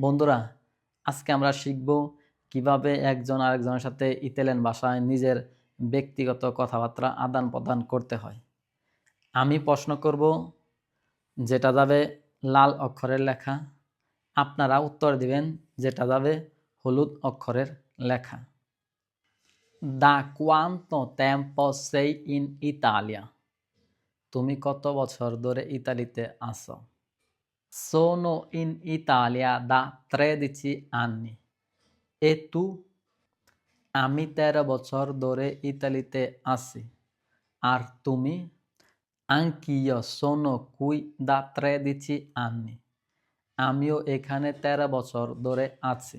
বন্ধুরা, আজকে আমরা শিখব কীভাবে একজন আরেকজনের সাথে ইতালিয়ান ভাষায় নিজের ব্যক্তিগত কথাবার্তা আদান প্রদান করতে হয়। আমি প্রশ্ন করব, যেটা যাবে লাল অক্ষরের লেখা। আপনারা উত্তর দিবেন, যেটা যাবে হলুদ অক্ষরের লেখা। দা quanto tempo sei ইন ইতালিয়া তুমি কত বছর ধরে ইতালিতে আছো? Sono in Italia da 13 anni. E tu? আমি তেরো বছর ধরে ইতালিতে আছি আর তুমি Anch'io sono qui da 13 anni. আমিও এখানে তেরো বছর ধরে আছি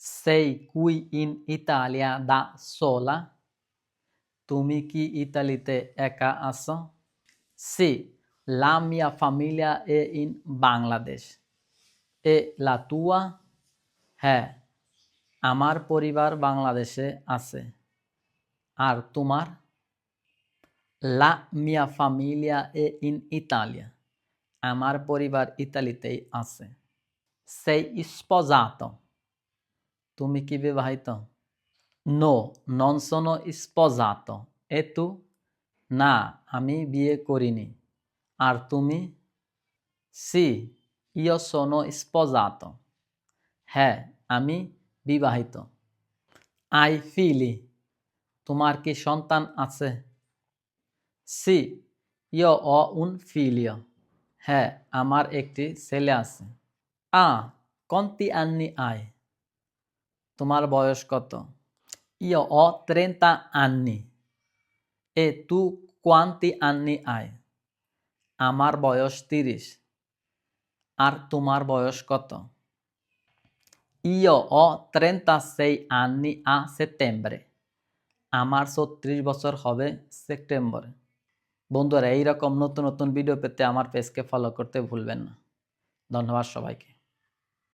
Sei qui in Italia da sola? তুমি কি ইতালিতে একা আছো Sì, la mia famiglia è in Bangladesh. E la tua? হ্যাঁ আমার পরিবার বাংলাদেশে আছে আর তোমার La mia famiglia è in Italia. আমার পরিবার ইতালিতেই আছে Sei sposato? তুমি কি বিবাহিত non sono sposato. E tu? না আমি বিয়ে করিনি আর তুমি? সি, ইয় সোনো স্পজাত। হ্যাঁ আমি বিবাহিত। আই ফিলি, তোমার কি সন্তান আছে? সি, ইয় অ উন ফিলিয়। হ্যাঁ আমার একটি ছেলে আছে। আ, কন্তি আন্নি আয় তোমার বয়স কত? ইয় অ ত্রেন্তা আন্নি। এ তু কোয়ান্তি আন্নি আয় আমার বয়স তিরিশ। আর তোমার বয়স কত? ইয় অ সেই আনি আ সেপ্টেম্বরে। আমার ছত্রিশ বছর হবে সেপ্টেম্বরে। বন্ধুরা, এইরকম নতুন নতুন ভিডিও পেতে আমার পেজকে ফলো করতে ভুলবেন না। ধন্যবাদ সবাইকে।